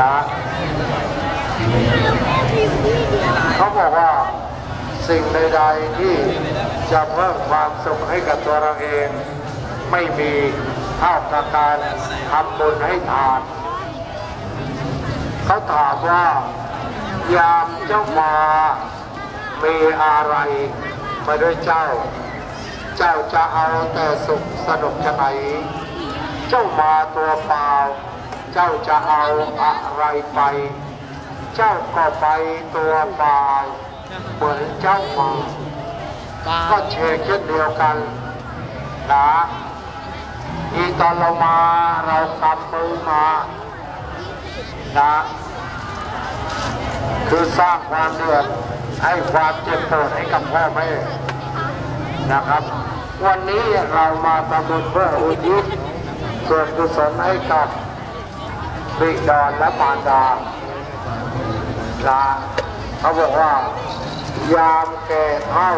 นะเขาบอกว่าสิ่งใดๆที่จะเพิ่มความสุขให้กับตัวเราเอง ไม่มีเท่ากับการทำบุญให้ทาน เขาถามว่ายามเจ้ามามีอะไรมาด้วยเจ้า เจ้าจะเอาแต่สุขสนุกจะไหน เจ้ามาตัวเปล่า เจ้าจะเอาอะไรไป เจ้าก็ไปตัวเปล่าเหมือนเจ้ามาก็เชกเช่นเดียวกันนะอีตอนเรามาเรากำมือมานะคือสร้างความเดือดให้ความเจ็บปวดให้กับพ่อแม่นะครับ วันนี้เรามาทำบุญเพื่ออุทิศส่วนกุศลให้กับ บิดอนและมารดานะเขาบอกว่ายามแก่เท่า